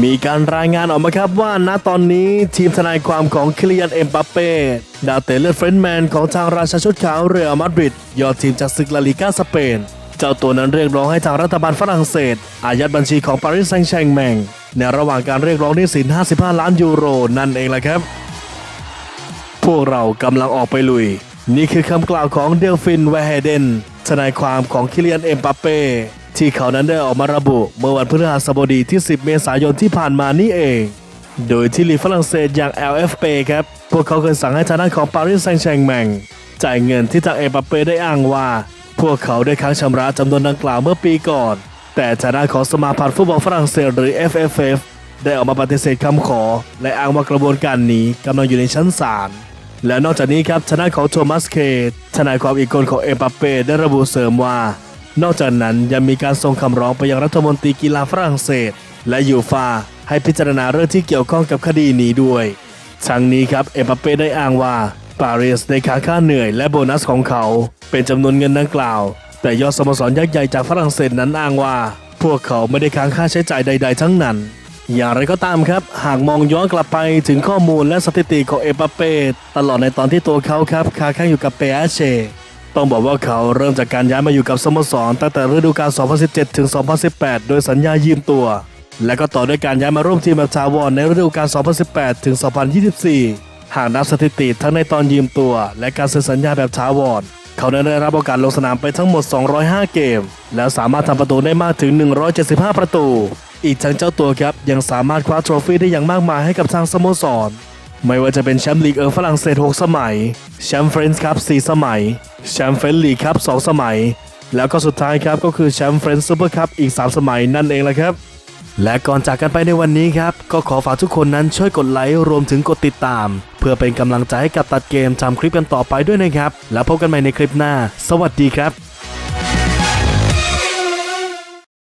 มีการรายงานออกมาครับว่าณตอนนี้ทีมทนายความของคิลิยันเอ็มบัปเป้ดาวเตะเลือดเฟรนด์แมนของทางราชาชุดขาวเรอัลมาดริดยอดทีมจากศึกลาลิกาสเปน เจ้าตัวนั้นเรียกร้องให้ทางรัฐบาลฝรั่งเศส อายัดบัญชีของปารีสแซงต์แชร์แมงในระหว่างการเรียกร้องหนี้สิน 55 ล้านยูโร นั่นเองแหละครับ พวกเรากำลังออกไปลุย นี่คือคำกล่าวของเดลฟินแวเฮเดนทนายความของคิเลียนเอ็มบัปเป้ ที่เขานั้นได้ออกมาระบุเมื่อวันพฤหัสบดีที่ 10 เมษายนที่ผ่านมานี่เอง โดยที่ลีฝรั่งเศสอย่าง LFP ครับ พวกเขาเคยสั่งให้ทางด้านของปารีสแซงต์แชร์แมงจ่ายเงินที่ทางเอ็มบัปเป้ได้อ้างว่า พวกเขาได้ค้างชำระจำนวนดังกล่าวเมื่อปีก่อน แต่ทางด้านของสมาพันธ์ฟุตบอลฝรั่งเศสหรือ FFF ได้ออกมาปฏิเสธคำขอ และอ้างว่ากระบวนการนี้กำลังอยู่ในชั้นศาลและนอกจากนี้ครับทนายของโทมัสเคททนายความอีกคนของเอปัปเป้ได้ระบุเสริมว่า นอกจากนั้นยังมีการส่งคำร้องไปยังรัฐมนตรีกีฬาฝรั่งเศส และยูฟาให้พิจารณาเรื่องที่เกี่ยวข้องกับคดีนี้ด้วยทั้งนี้ครับเอปัปเป้ได้อ้างว่าปารีสได้ค้างค่าเหนื่อยและโบนัสของเขา เป็นจำนวนเงินดังกล่าว แต่ยอดสโมสรยักษ์ใหญ่จากฝรั่งเศสนั้นอ้างว่า พวกเขาไม่ได้ค้างค่าใช้จ่ายใด ๆ ทั้งนั้น อย่างไรก็ตามครับ หากมองย้อนกลับไปถึงข้อมูลและสถิติของเอปัปเป้ตลอดในตอนที่ตัวเขาครับค้าแข่งอยู่กับเปอาเช ต้องบอกว่าเขาเริ่มจากการย้ายมาอยู่กับสโมสรตั้งแต่ฤดูกาล 2017 ถึง 2018 โดยสัญญายืมตัว และก็ต่อด้วยการย้ายมาร่วมทีมแบบถาวรในฤดูกาล 2018 ถึง 2024 หากนับสถิติทั้งในตอนยืมตัว และการเซ็นสัญญาแบบถาวรเขาได้รับโอกาสลงสนามไปทั้งหมด 205 เกม แล้วสามารถทำประตูได้มากถึง 175 ประตู อีกทั้งเจ้าตัวครับยังสามารถคว้าโทรฟี่ได้อย่างมากมายให้กับทางสโมสร ไม่ว่าจะเป็นแชมป์ลีกเออฝรั่งเศส 6 สมัย แชมป์เฟรนช์คัพ4สมัย แชมป์เฟรนช์ลีกครับ 2 สมัย แล้วก็สุดท้ายครับก็คือแชมป์เฟรนช์ซูเปอร์คัพอีก 3 สมัยนั่นเองแหละครับ และก่อนจากกันไปในวันนี้ครับ ก็ขอฝากทุกคนนั้นช่วยกดไลค์รวมถึงกดติดตาม เพื่อเป็นกำลังใจให้กับตัดเกมทำคลิปกันต่อไปด้วยนะครับ แล้วพบกันใหม่ในคลิปหน้า สวัสดีครับ